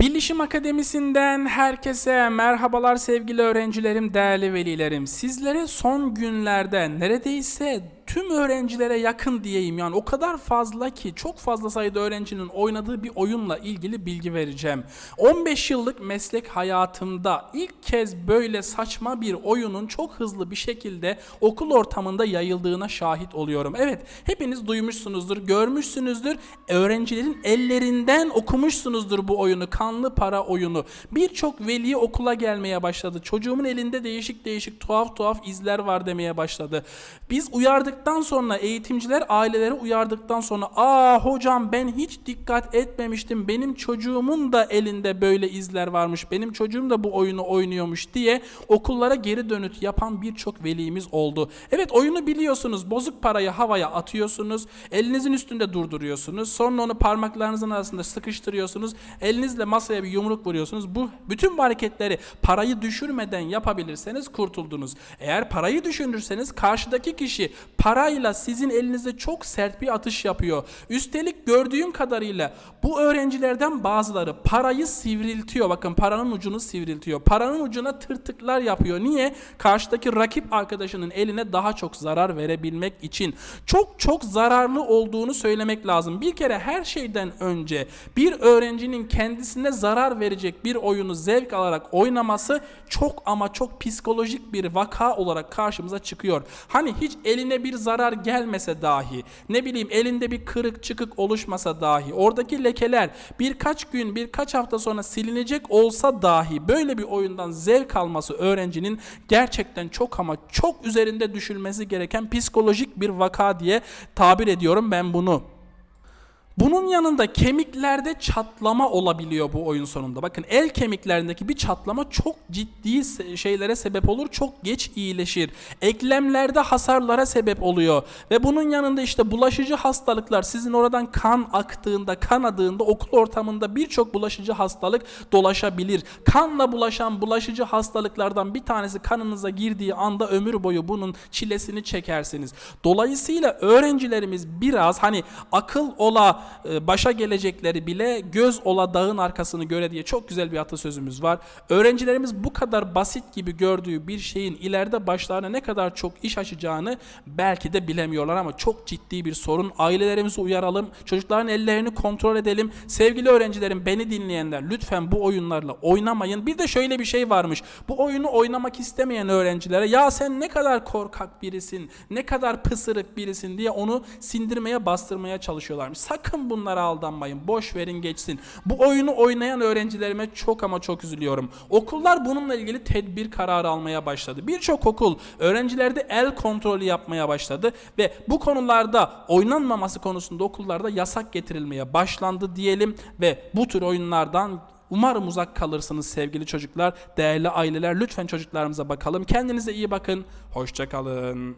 Bilişim Akademisi'nden herkese merhabalar sevgili öğrencilerim, değerli velilerim. Sizlere son günlerde neredeyse tüm öğrencilere yakın diyeyim yani o kadar fazla ki çok fazla sayıda öğrencinin oynadığı bir oyunla ilgili bilgi vereceğim. 15 yıllık meslek hayatımda ilk kez böyle saçma bir oyunun çok hızlı bir şekilde okul ortamında yayıldığına şahit oluyorum. Evet hepiniz duymuşsunuzdur, görmüşsünüzdür. Öğrencilerin ellerinden okumuşsunuzdur bu oyunu. Kanlı para oyunu. Birçok veli okula gelmeye başladı. Çocuğumun elinde değişik değişik tuhaf tuhaf izler var demeye başladı. Biz uyardıktan sonra eğitimciler aileleri uyardıktan sonra aa hocam ben hiç dikkat etmemiştim. Benim çocuğumun da elinde böyle izler varmış. Benim çocuğum da bu oyunu oynuyormuş diye okullara geri dönüt yapan birçok velimiz oldu. Evet oyunu biliyorsunuz. Bozuk parayı havaya atıyorsunuz. Elinizin üstünde durduruyorsunuz. Sonra onu parmaklarınızın arasında sıkıştırıyorsunuz. Elinizle masaya bir yumruk vuruyorsunuz. Bu bütün bu hareketleri parayı düşürmeden yapabilirseniz kurtuldunuz. Eğer parayı düşünürseniz karşıdaki kişi parayla sizin elinize çok sert bir atış yapıyor. Üstelik gördüğüm kadarıyla bu öğrencilerden bazıları parayı sivriltiyor. Bakın paranın ucunu sivriltiyor. Paranın ucuna tırtıklar yapıyor. Niye? Karşıdaki rakip arkadaşının eline daha çok zarar verebilmek için. Çok çok zararlı olduğunu söylemek lazım. Bir kere her şeyden önce bir öğrencinin kendisine zarar verecek bir oyunu zevk alarak oynaması çok ama çok psikolojik bir vaka olarak karşımıza çıkıyor. Hani hiç eline bir zarar gelmese dahi, ne bileyim elinde bir kırık çıkık oluşmasa dahi, oradaki lekeler birkaç gün, birkaç hafta sonra silinecek olsa dahi böyle bir oyundan zevk alması öğrencinin gerçekten çok ama çok üzerinde düşülmesi gereken psikolojik bir vaka diye tabir ediyorum ben bunu. Bunun yanında kemiklerde çatlama olabiliyor bu oyun sonunda. Bakın el kemiklerindeki bir çatlama çok ciddi şeylere sebep olur. Çok geç iyileşir. Eklemlerde hasarlara sebep oluyor. Ve bunun yanında işte bulaşıcı hastalıklar sizin oradan kan aktığında, kanadığında okul ortamında birçok bulaşıcı hastalık dolaşabilir. Kanla bulaşan bulaşıcı hastalıklardan bir tanesi kanınıza girdiği anda ömür boyu bunun çilesini çekersiniz. Dolayısıyla öğrencilerimiz biraz hani akıl ola başa gelecekleri bile göz ola dağın arkasını göre diye çok güzel bir atasözümüz var. Öğrencilerimiz bu kadar basit gibi gördüğü bir şeyin ileride başlarına ne kadar çok iş açacağını belki de bilemiyorlar ama çok ciddi bir sorun. Ailelerimizi uyaralım, çocukların ellerini kontrol edelim. Sevgili öğrencilerim, beni dinleyenler lütfen bu oyunlarla oynamayın. Bir de şöyle bir şey varmış. Bu oyunu oynamak istemeyen öğrencilere ya sen ne kadar korkak birisin, ne kadar pısırık birisin diye onu sindirmeye, bastırmaya çalışıyorlarmış. Sakın bunlara aldanmayın. Boş verin geçsin. Bu oyunu oynayan öğrencilerime çok ama çok üzülüyorum. Okullar bununla ilgili tedbir kararı almaya başladı. Birçok okul öğrencilerde el kontrolü yapmaya başladı ve bu konularda oynanmaması konusunda okullarda yasak getirilmeye başlandı diyelim ve bu tür oyunlardan Umarım uzak kalırsınız sevgili çocuklar, değerli aileler. Lütfen çocuklarımıza bakalım. Kendinize iyi bakın. Hoşçakalın.